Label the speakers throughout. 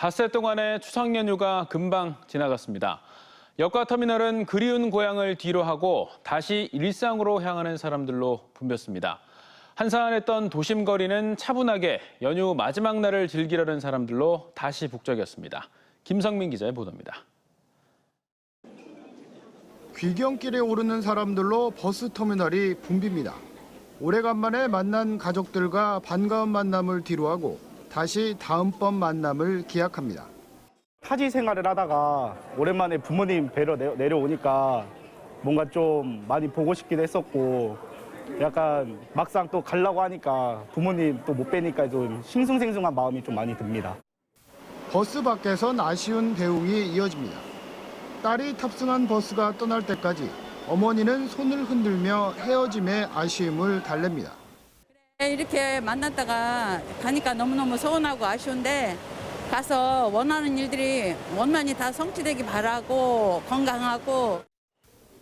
Speaker 1: 닷새 동안의 추석 연휴가 금방 지나갔습니다. 역과 터미널은 그리운 고향을 뒤로 하고 다시 일상으로 향하는 사람들로 붐볐습니다. 한산했던 도심 거리는 차분하게 연휴 마지막 날을 즐기려는 사람들로 다시 북적였습니다. 김성민 기자의 보도입니다.
Speaker 2: 귀경길에 오르는 사람들로 버스 터미널이 붐빕니다. 오래간만에 만난 가족들과 반가운 만남을 뒤로하고 다시 다음번 만남을 기약합니다.
Speaker 3: 타지 생활을 하다가 오랜만에 부모님 뵈러 내- 내려오니까 뭔가 좀 많이 보고 싶기도 했었고 약간 막상 또 가려고 하니까 부모님 또 못 뵈니까 좀 싱숭생숭한 마음이 좀 많이 듭니다.
Speaker 2: 버스 밖에선 아쉬운 배웅이 이어집니다. 딸이 탑승한 버스가 떠날 때까지 어머니는 손을 흔들며 헤어짐의 아쉬움을 달랩니다.
Speaker 4: 이렇게 만났다가 가니까 너무너무 서운하고 아쉬운데 가서 원하는 일들이 원만히 다 성취되기 바라고 건강하고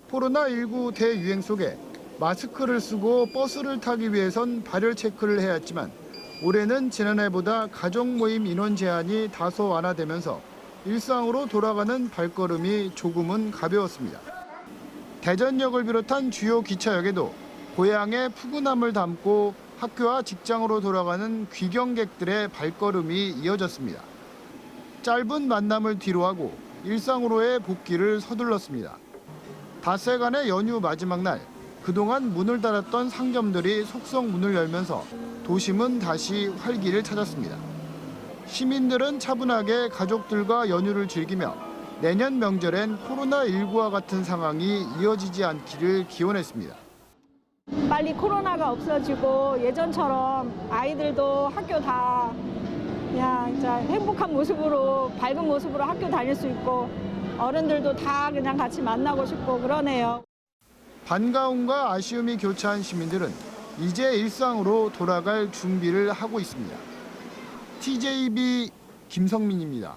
Speaker 2: 코로나19 대유행 속에 마스크를 쓰고 버스를 타기 위해선 발열 체크를 해야 했지만 올해는 지난해보다 가족 모임 인원 제한이 다소 완화되면서 일상으로 돌아가는 발걸음이 조금은 가벼웠습니다. 대전역을 비롯한 주요 기차역에도 고향의 푸근함을 담고 학교와 직장으로 돌아가는 귀경객들의 발걸음이 이어졌습니다. 짧은 만남을 뒤로하고 일상으로의 복귀를 서둘렀습니다. 닷새간의 연휴 마지막 날 그동안 문을 닫았던 상점들이 속속 문을 열면서 도심은 다시 활기를 찾았습니다. 시민들은 차분하게 가족들과 연휴를 즐기며 내년 명절엔 코로나19와 같은 상황이 이어지지 않기를 기원했습니다.
Speaker 5: 빨리 코로나가 없어지고 예전처럼 아이들도 학교 다 그냥 진짜 행복한 모습으로 밝은 모습으로 학교 다닐 수 있고 어른들도 다 그냥 같이 만나고 싶고 그러네요.
Speaker 2: 반가움과 아쉬움이 교차한 시민들은 이제 일상으로 돌아갈 준비를 하고 있습니다. TJB 김성민입니다.